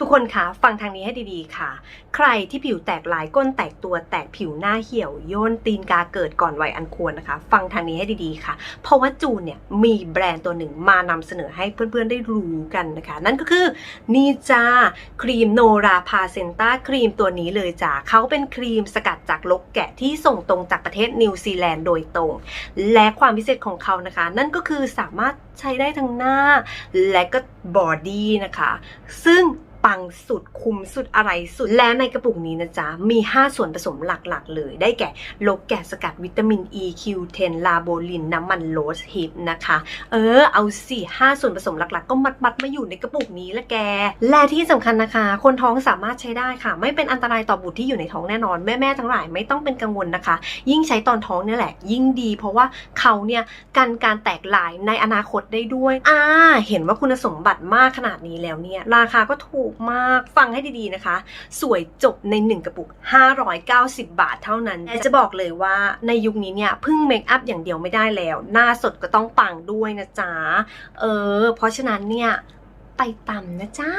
ทุกคนคะฟังทางนี้ให้ดีๆค่ะ ใครที่ผิวแตกลายก้นแตกตัวแตกผิวหน้าเหี่ยวย่นตีนกาเกิดก่อนวัยอันควรนะคะ ฟังทางนี้ให้ดีๆค่ะ เพราะว่าจูนเนี่ยมีแบรนด์ตัวหนึ่งมานำเสนอให้เพื่อนๆได้รู้กันนะคะ นั่นก็คือนี่จ้าครีมโนราพาเซนต้าครีมตัวนี้เลยจ้าเขาเป็นครีมสกัดจากลกแกะที่ส่งตรงจากประเทศนิวซีแลนด์โดยตรง และความพิเศษของเขานะคะ นั่นก็คือสามารถใช้ได้ทั้งหน้า และก็บอดี้นะคะ ซึ่ง ปังสุดคุ้มสุดอะไรสุด และในกระปุกนี้นะจ๊ะ มี 5 ส่วนผสมหลักๆ เลย ได้แก่โลกแกะสกัดวิตามิน E Q10 ลาโบลิน น้ำมันโรสฮิปนะคะ เออ เอาสิ5ส่วนผสมหลักๆ ก็มัดมัดมาอยู่ในกระปุกนี้ละแก และที่สำคัญนะคะ คนท้องสามารถใช้ได้ค่ะ ไม่เป็นอันตรายต่อบุตรที่อยู่ในท้องแน่นอน แม่ๆทั้งหลายไม่ต้องเป็นกังวลนะคะ ยิ่งใช้ตอนท้องเนี่ยแหละ ยิ่งดี เพราะว่าเขาเนี่ยกันการแตกลายในอนาคตได้ด้วย อ่า เห็นว่าคุณสมบัติมากขนาดนี้แล้วเนี่ย ราคาก็ถูกมาก ฟังให้ดีๆนะคะ สวยจบใน 1 กระปุก 590 บาทเท่านั้นแต่จะบอกเลยว่าในยุคนี้เนี่ยพึ่งเมคอัพอย่างเดียวไม่ได้แล้ว หน้าสดก็ต้องปังด้วยนะจ๊ะ เออ เพราะฉะนั้นเนี่ย ไปตำนะจ๊ะ